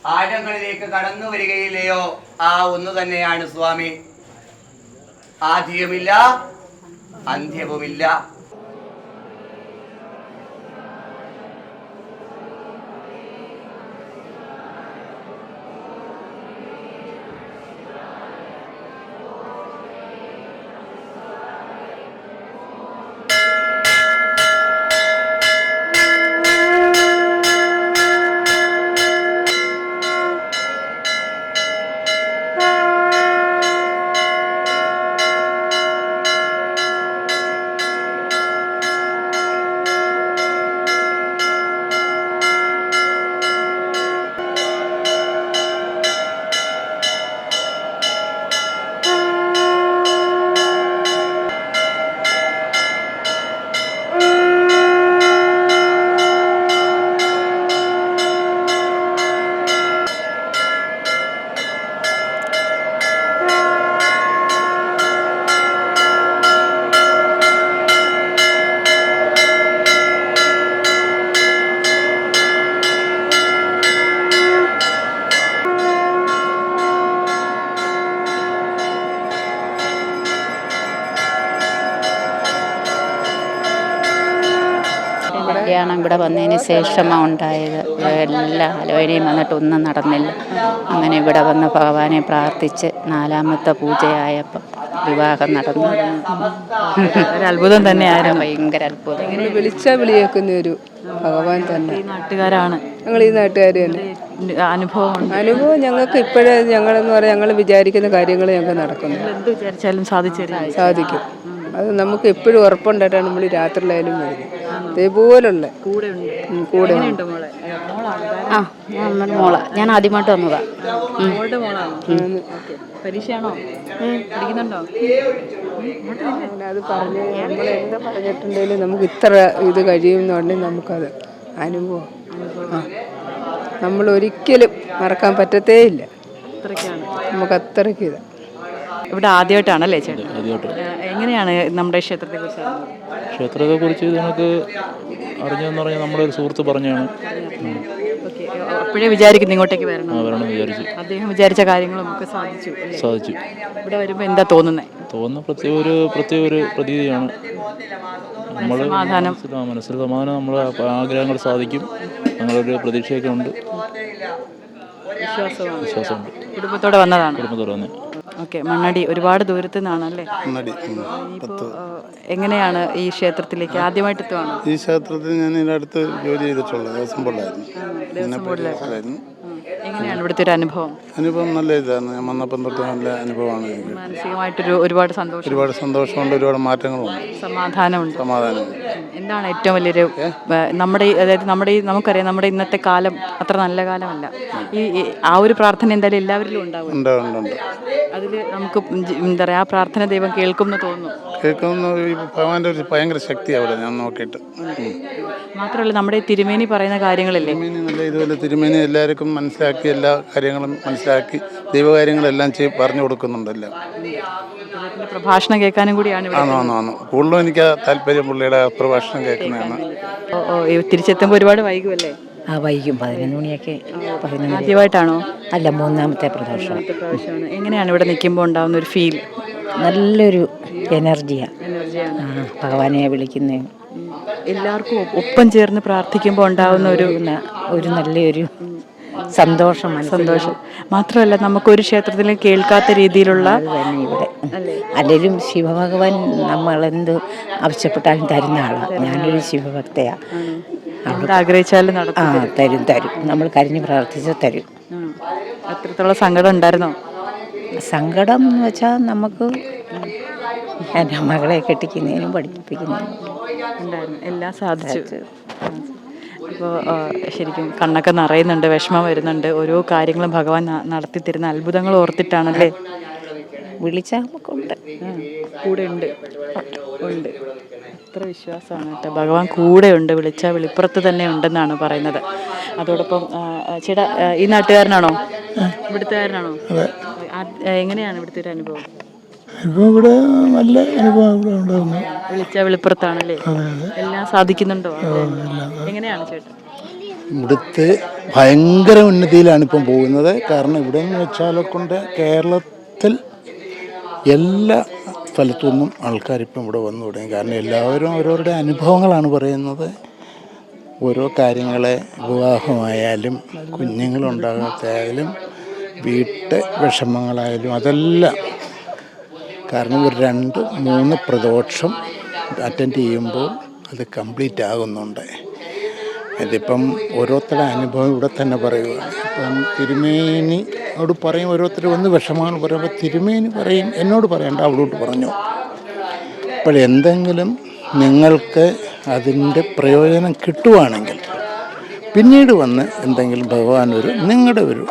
ആഴങ്ങളിലേക്ക് കടന്നു വരികയില്ലയോ? ആ ഒന്ന് തന്നെയാണ് സ്വാമി. ആദ്യവുമില്ല അന്ത്യവുമില്ല. ഇവിടെ വന്നതിന് ശേഷമാണ് ഉണ്ടായത്. എല്ലാ ആലോചനയും വന്നിട്ട് ഒന്നും നടന്നില്ല. അങ്ങനെ ഇവിടെ വന്ന് ഭഗവാനെ പ്രാർത്ഥിച്ച് നാലാമത്തെ പൂജയായപ്പം വിവാഹം നടന്നു. ഒരു അത്ഭുതം തന്നെയായിരുന്നു ഭയങ്കര അത്ഭുതം. വിളിച്ച വിളിയേക്കുന്ന ഒരു ഭഗവാൻ തന്നെ. ഈ നാട്ടുകാരാണ്. ഞങ്ങൾ ഈ നാട്ടുകാർ തന്നെ. അനുഭവം അനുഭവം ഞങ്ങൾക്ക് ഇപ്പോഴേ ഞങ്ങളെന്ന് പറയാൻ ഞങ്ങൾ വിചാരിക്കുന്ന കാര്യങ്ങൾ ഞങ്ങൾക്ക് നടക്കുന്നു. എന്ത് വിചാരിച്ചാലും സാധിച്ചു സാധിക്കും. അത് നമുക്ക് എപ്പോഴും ഉറപ്പുണ്ടായിട്ടാണ് നമ്മൾ രാത്രിയിലായാലും വരുന്നത്. ഇതേപോലുള്ള. കൂടെ കൂടെ ആ മോള. ഞാൻ ആദ്യമായിട്ട് വന്നതാ. പരീക്ഷയാണോ? പഠിക്കുന്നുണ്ടോ? അത് പറഞ്ഞു നമ്മൾ എന്താ പറഞ്ഞിട്ടുണ്ടെങ്കിലും നമുക്ക് ഇത്ര ഇത് കഴിയുമെന്നുണ്ടെങ്കിൽ നമുക്കത് അനുഭവം. ആ. നമ്മൾ ഒരിക്കലും മറക്കാൻ പറ്റത്തേ ഇല്ല അത്രയ്ക്കാണ്. നമുക്ക് അത്രയ്ക്ക് ഇത്. ഇവിടെ ആദ്യമായിട്ടാണല്ലേ ചേട്ടൻ? ആദ്യമായിട്ട്. എങ്ങനെയാണ് നമ്മുടെ ക്ഷേത്രത്തെ കുറിച്ച് ക്ഷേത്രത്തെ കുറിച്ച് നമുക്ക് അറിഞ്ഞതെന്ന് പറഞ്ഞാൽ നമ്മുടെ ഒരു സുഹൃത്ത് പറഞ്ഞാണ്. അപ്പോഴേ വിചാരിക്കുന്നു ഇങ്ങോട്ടേക്ക് വരണം. വരണം വിചാരിച്ചു. അദ്ദേഹം വിചാരിച്ച കാര്യങ്ങളും ഒക്കെ സാധിച്ചു അല്ലേ? സാധിച്ചു. ഇവിടെ വരുമ്പോൾ എന്താ തോന്നുന്നത് തോന്നുന്ന പ്രത്യേക ഒരു പ്രത്യേക ഒരു പ്രതീതിയാണ്. നമ്മൾ സമാധാനം. മനസ്സിൽ സമാധാനം നമ്മൾ ആഗ്രഹങ്ങൾ സാധിക്കും. ഞങ്ങളൊരു പ്രതീക്ഷയൊക്കെ ഉണ്ട്. വിശ്വാസമാണ്. വിശ്വാസമുണ്ട്. കുടുംബത്തോടെ വന്നതാണ്. കുടുംബത്തോടെ തന്നെ ഓക്കെ മണ്ണടി ഒരുപാട് ദൂരത്തു നിന്നാണല്ലേ മണ്ണടി. ഇപ്പോൾ എങ്ങനെയാണ് ഈ ക്ഷേത്രത്തിലേക്ക് ആദ്യമായിട്ട് എത്തുവാണ്? ഈ ക്ഷേത്രത്തിൽ ഞാൻ ഇതിനടുത്ത് അടുത്ത് ജോലി ചെയ്തിട്ടുള്ളത് ദേവസ്വം ബോർഡിലായിരുന്നു. ദേവസ്വം പരിപാടിയായിരുന്നു എങ്ങനെയാണ് ഇവിടുത്തെ ഒരു അനുഭവം. അനുഭവം നല്ല ഇതാണ്. ഞാൻ വന്നപ്പം തൊട്ട് നല്ല അനുഭവമാണ് എനിക്ക്. മാനസികമായിട്ടൊരു ഒരുപാട് സന്തോഷം. ഒരുപാട് സന്തോഷമുണ്ട് ഒരുപാട് മാറ്റങ്ങളുണ്ട്. സമാധാനമുണ്ട്. സമാധാനം. എന്താണ് ഏറ്റവും വലിയൊരു നമ്മുടെ ഈ- അതായത് നമ്മുടെ ഈ നമുക്കറിയാം നമ്മുടെ ഇന്നത്തെ കാലം അത്ര നല്ല കാലമല്ല. ഈ ഈ- ആ ഒരു പ്രാർത്ഥന എന്തായാലും എല്ലാവരിലും ഉണ്ടാവും. ഉണ്ട് ഉണ്ട് ഉണ്ട്. അതിൽ നമുക്ക് ജി- എന്താ പറയുക ആ പ്രാർത്ഥന ദൈവം കേൾക്കും എന്ന് തോന്നുന്നു. കേൾക്കുന്ന ഭഗവാന്റെ ഒരു ഭയങ്കര ശക്തിയാണ് അവിടെ ഞാൻ നോക്കിയിട്ട്. ഉം. മാത്രമല്ല നമ്മുടെ ഈ തിരുമേനി പറയുന്ന കാര്യങ്ങളല്ലേ? തിരുമേനി നല്ല ഇതുപോലെ തിരുമേനി എല്ലാവർക്കും മനസ്സിലാക്കി എല്ലാ കാര്യങ്ങളും മനസ്സിലാക്കി ദൈവകാര്യങ്ങളെല്ലാം ചെയ്ത് പറഞ്ഞു കൊടുക്കുന്നുണ്ടല്ലോ. എല്ലാം പ്രഭാഷണം കേൾക്കാനും കൂടിയാണ് ഇവിടെ. ആണോ ആണോ ആണോ കൂടുതലും എനിക്ക് താല്പര്യം പുള്ളിയുടെ പ്രഭാഷണം കേൾക്കുന്നതാണ്. തിരിച്ചെത്തുമ്പോൾ ഒരുപാട് വൈകുമല്ലേ ആ വൈകും. പതിനൊന്ന് മണിയൊക്കെ പതിനൊന്ന് ആദ്യമായിട്ടാണോ? അല്ല മൂന്നാമത്തെ പ്രദോഷം എങ്ങനെയാണ് ഇവിടെ നിൽക്കുമ്പോൾ ഉണ്ടാകുന്ന ഒരു ഫീൽ നല്ലൊരു എനർജിയാണ് ആ ഭഗവാനെ വിളിക്കുന്നതും എല്ലാവർക്കും ഒപ്പം ചേർന്ന് പ്രാർത്ഥിക്കുമ്പോൾ ഉണ്ടാകുന്ന ഒരു ഒരു നല്ലൊരു സന്തോഷം സന്തോഷം. മാത്രമല്ല നമുക്കൊരു ക്ഷേത്രത്തിലും കേൾക്കാത്ത രീതിയിലുള്ള ഇവിടെ. അല്ലെങ്കിലും ശിവഭഗവാൻ നമ്മളെന്ത് ആവശ്യപ്പെട്ടാലും തരുന്ന ആളാണ് ഞാനൊരു ശിവഭക്തയാ. ആഗ്രഹിച്ചാലും ആ തരും തരും. നമ്മൾ കരഞ്ഞ് പ്രാർത്ഥിച്ചാൽ തരും. അത്രത്തോളം സങ്കടം ഉണ്ടായിരുന്നോ? സങ്കടം എന്ന് വെച്ചാൽ നമുക്ക് എന്റെ മകളെ കെട്ടിക്കുന്നതിനും പഠിപ്പിക്കുന്നതിനും എല്ലാം സാധിച്ചു. ഇപ്പോൾ ശരിക്കും കണ്ണൊക്കെ നിറയുന്നുണ്ട് വിഷമം വരുന്നുണ്ട്. ഓരോ കാര്യങ്ങളും ഭഗവാൻ നടത്തി തരുന്ന അത്ഭുതങ്ങൾ ഓർത്തിട്ടാണല്ലേ? വിളിച്ചാൽ നമുക്കുണ്ട്. കൂടെ ഉണ്ട്. ഉണ്ട്. അത്ര വിശ്വാസമാണ് കേട്ടോ. ഭഗവാൻ കൂടെ ഉണ്ട് വിളിച്ചാൽ വിളിപ്പുറത്ത് തന്നെ ഉണ്ടെന്നാണ് പറയുന്നത്. അതോടൊപ്പം ചേട്ടാ ഈ നാട്ടുകാരനാണോ? ഇവിടുത്തുകാരനാണോ എങ്ങനെയാണ് ഇവിടുത്തെ ഒരു അനുഭവം? അനുഭവം ഇവിടെ നല്ല അനുഭവം ഇവിടെ ഉണ്ടായിരുന്നു. വിളിച്ചാൽ വിളിപ്പുറത്താണല്ലേ? എല്ലാം സാധിക്കുന്നുണ്ടോ? എങ്ങനെയാണ് ചേട്ടാ ഇവിടുത്തെ ഭയങ്കര ഉന്നതിയിലാണ് ഇപ്പം പോകുന്നത്. കാരണം ഇവിടെ എന്ന് വെച്ചാൽ കൊണ്ട് കേരളത്തിൽ എല്ലാ സ്ഥലത്തു നിന്നും ആൾക്കാരിപ്പം ഇവിടെ വന്നു തുടങ്ങി. കാരണം എല്ലാവരും അവരവരുടെ അനുഭവങ്ങളാണ് പറയുന്നത്. ഓരോ കാര്യങ്ങളെ വിവാഹമായാലും കുഞ്ഞുങ്ങളുണ്ടാകാത്തായാലും വീട്ട് വിഷമങ്ങളായാലും അതെല്ലാം കാരണം ഒരു രണ്ട് മൂന്ന് പ്രദോഷം അറ്റൻഡ് ചെയ്യുമ്പോൾ അത് കംപ്ലീറ്റ് ആകുന്നുണ്ട്. ഇതിപ്പം ഓരോരുത്തരുടെ അനുഭവം ഇവിടെ തന്നെ പറയുക. ഇപ്പം തിരുമേനിയോട് പറയും ഓരോരുത്തർ വന്ന് വിഷമാണ് പറയുമ്പോൾ തിരുമേനി പറയും എന്നോട് പറയണ്ട അവളോട്ട് പറഞ്ഞു. അപ്പോൾ എന്തെങ്കിലും നിങ്ങൾക്ക് അതിന്റെ പ്രയോജനം കിട്ടുവാണെങ്കിൽ പിന്നീട് വന്ന് എന്തെങ്കിലും ഭഗവാൻ ഒരു നിങ്ങളുടെ ഒരു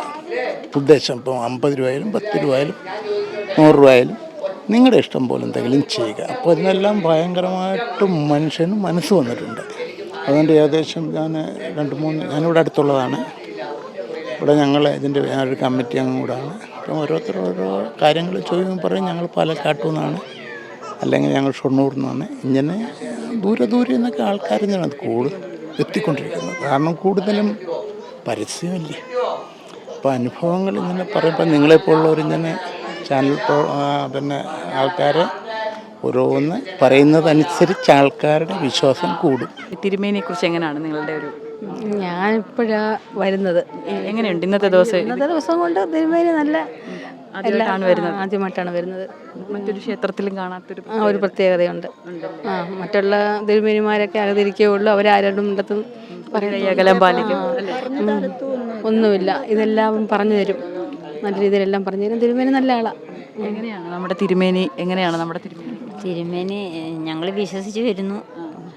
ഉദ്ദേശം. ഇപ്പോൾ അമ്പത് രൂപയായാലും പത്ത് രൂപയായാലും നൂറ് രൂപയായാലും നിങ്ങളുടെ ഇഷ്ടം പോലെ എന്തെങ്കിലും ചെയ്യുക. അപ്പോൾ അതിനെല്ലാം ഭയങ്കരമായിട്ട് മനുഷ്യന് മനസ്സ് വന്നിട്ടുണ്ട്. അതുകൊണ്ട് ഏകദേശം ഞാൻ രണ്ട് മൂന്ന് ഞാനിവിടെ അടുത്തുള്ളതാണ്. ഇവിടെ ഞങ്ങൾ ഇതിന്റെ ഞാനൊരു കമ്മിറ്റി അംഗം കൂടാണ് അപ്പം ഓരോരുത്തർ ഓരോ കാര്യങ്ങൾ ചോദിക്കുമ്പോൾ പറയും ഞങ്ങൾ പാലക്കാട്ടു നിന്നാണ് അല്ലെങ്കിൽ ഞങ്ങൾ ഷൊർണൂർ നിന്നാണ് ഇങ്ങനെ ദൂരെ ദൂരെ നിന്നൊക്കെ ആൾക്കാർ ഇങ്ങനെ കൂടുതൽ എത്തിക്കൊണ്ടിരിക്കുന്നത് കാരണം കൂടുതലും പരസ്യമല്ലേ. അപ്പോൾ അനുഭവങ്ങൾ ഇങ്ങനെ പറയുമ്പോൾ നിങ്ങളെപ്പോലുള്ളവർ ഇങ്ങനെ ചാനൽ പിന്നെ ആൾക്കാർ ഓരോന്ന് പറയുന്നതനുസരിച്ച് ആൾക്കാരുടെ വിശ്വാസം കൂടും. ഈ തിരുമേനിയെ കുറിച്ച് എങ്ങനെയാണ് നിങ്ങളുടെ ഒരു ഞാനിപ്പോഴാ വരുന്നത്. എങ്ങനെയുണ്ട് ഇന്നത്തെ ദിവസം? ഇന്നത്തെ ദിവസം കൊണ്ട് തിരുമേനി നല്ല ആദ്യമായിട്ടാണ് വരുന്നത്. ആദ്യമായിട്ടാണ് വരുന്നത്. മറ്റൊരു ക്ഷേത്രത്തിലും കാണാത്തൊരു ആ ഒരു പ്രത്യേകതയുണ്ട്. ആ മറ്റുള്ള തിരുമേനിമാരൊക്കെ അകതിരിക്കുകയുള്ളൂ. അവരാരും ഇടത്തും അകലം പാലിക്കും. ഒന്നുമില്ല. ഇതെല്ലാം പറഞ്ഞു തരും. നല്ല രീതിയിലെല്ലാം പറഞ്ഞു തരും. തിരുമേനി നല്ല ആളാണ് എങ്ങനെയാണ് നമ്മുടെ തിരുമേനി എങ്ങനെയാണ് നമ്മുടെ തിരുമേനി? തിരുമേനി ഞങ്ങൾ വിശ്വസിച്ച് വരുന്നു.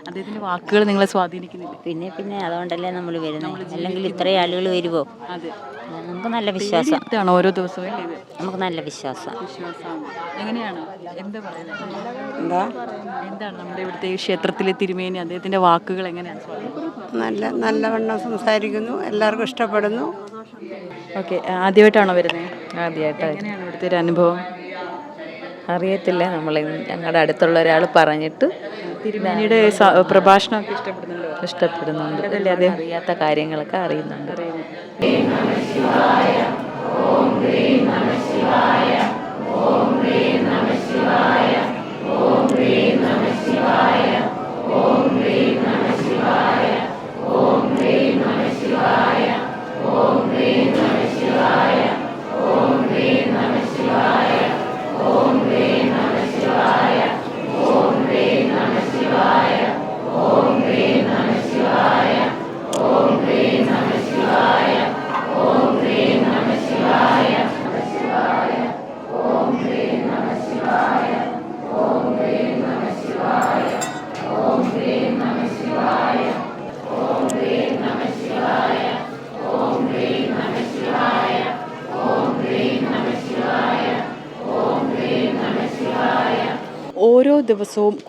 അദ്ദേഹത്തിന്റെ വാക്കുകൾ നിങ്ങളെ സ്വാധീനിക്കുന്നില്ല. പിന്നെ പിന്നെ അതുകൊണ്ടല്ലേ നമ്മൾ വരുന്നത് അല്ലെങ്കിൽ ഇത്രയും ആളുകൾ വരുമോ അതെ. നമുക്ക് നല്ല വിശ്വാസം. ഇതാണ് ഓരോ ദിവസവും നമുക്ക് നല്ല വിശ്വാസം. എങ്ങനെയാണ്? എന്താ എന്താ? എന്താണ് നമ്മുടെ ഇവിടുത്തെ ഈ ക്ഷേത്രത്തിലെ തിരുമേനി? അദ്ദേഹത്തിന്റെ വാക്കുകൾ എങ്ങനെയാണ്? നല്ല നല്ലവണ്ണം സംസാരിക്കുന്നു. എല്ലാവർക്കും ഇഷ്ടപ്പെടുന്നു. ഓക്കെ ആദ്യമായിട്ടാണോ വരുന്നത്. ആദ്യമായിട്ടാണ് എങ്ങനെയാണ് ഇവിടുത്തെ ഒരു അനുഭവം? അറിയത്തില്ല നമ്മൾ ഞങ്ങളുടെ അടുത്തുള്ള ഒരാൾ പറഞ്ഞിട്ട് തിരുമേനിയുടെ സ- പ്രഭാഷണമൊക്കെ ഇഷ്ടപ്പെടുന്നുണ്ടോ? അദ്ദേഹം അറിയാത്ത കാര്യങ്ങളൊക്കെ അറിയുന്നുണ്ട്.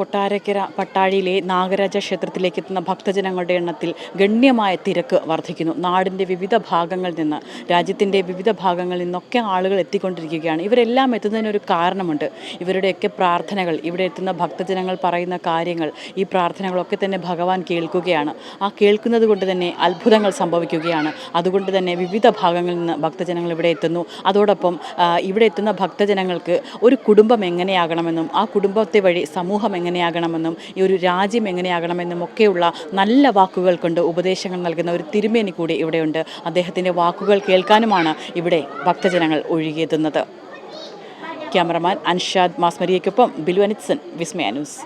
കൊട്ടാരക്കര പട്ടാഴിയിലെ നാഗരാജ ക്ഷേത്രത്തിലേക്ക് എത്തുന്ന ഭക്തജനങ്ങളുടെ എണ്ണത്തിൽ ഗണ്യമായ തിരക്ക് വർദ്ധിക്കുന്നു. നാടിന്റെ വിവിധ ഭാഗങ്ങളിൽ നിന്ന് രാജ്യത്തിന്റെ വിവിധ ഭാഗങ്ങളിൽ നിന്നൊക്കെ ആളുകൾ എത്തിക്കൊണ്ടിരിക്കുകയാണ്. ഇവരെല്ലാം എത്തുന്നതിനൊരു കാരണമുണ്ട്. ഇവരുടെയൊക്കെ പ്രാർത്ഥനകൾ ഇവിടെ എത്തുന്ന ഭക്തജനങ്ങൾ പറയുന്ന കാര്യങ്ങൾ ഈ പ്രാർത്ഥനകളൊക്കെ തന്നെ ഭഗവാൻ കേൾക്കുകയാണ്. ആ കേൾക്കുന്നത് കൊണ്ട് തന്നെ അത്ഭുതങ്ങൾ സംഭവിക്കുകയാണ്. അതുകൊണ്ട് തന്നെ വിവിധ ഭാഗങ്ങളിൽ നിന്ന് ഭക്തജനങ്ങൾ ഇവിടെ എത്തുന്നു. അതോടൊപ്പം ഇവിടെ എത്തുന്ന ഭക്തജനങ്ങൾക്ക് ഒരു കുടുംബം എങ്ങനെയാകണമെന്നും ആ കുടുംബത്തെ വഴി സമൂഹം എങ്ങനെയാകണമെന്നും ഈ ഒരു രാജ്യം എങ്ങനെയാകണമെന്നും ഒക്കെയുള്ള നല്ല വാക്കുകൾ കൊണ്ട് ഉപദേശങ്ങൾ നൽകുന്ന ഒരു തിരുമേനി കൂടി ഇവിടെയുണ്ട്. അദ്ദേഹത്തിന്റെ വാക്കുകൾ കേൾക്കാനുമാണ് ഇവിടെ ഭക്തജനങ്ങൾ ഒഴുകിയെത്തുന്നത്. ക്യാമറമാൻ അൻഷാദ് മാസ്മരിയയ്ക്കൊപ്പം ബിലു അനിത്സൻ വിസ്മയ ന്യൂസ്.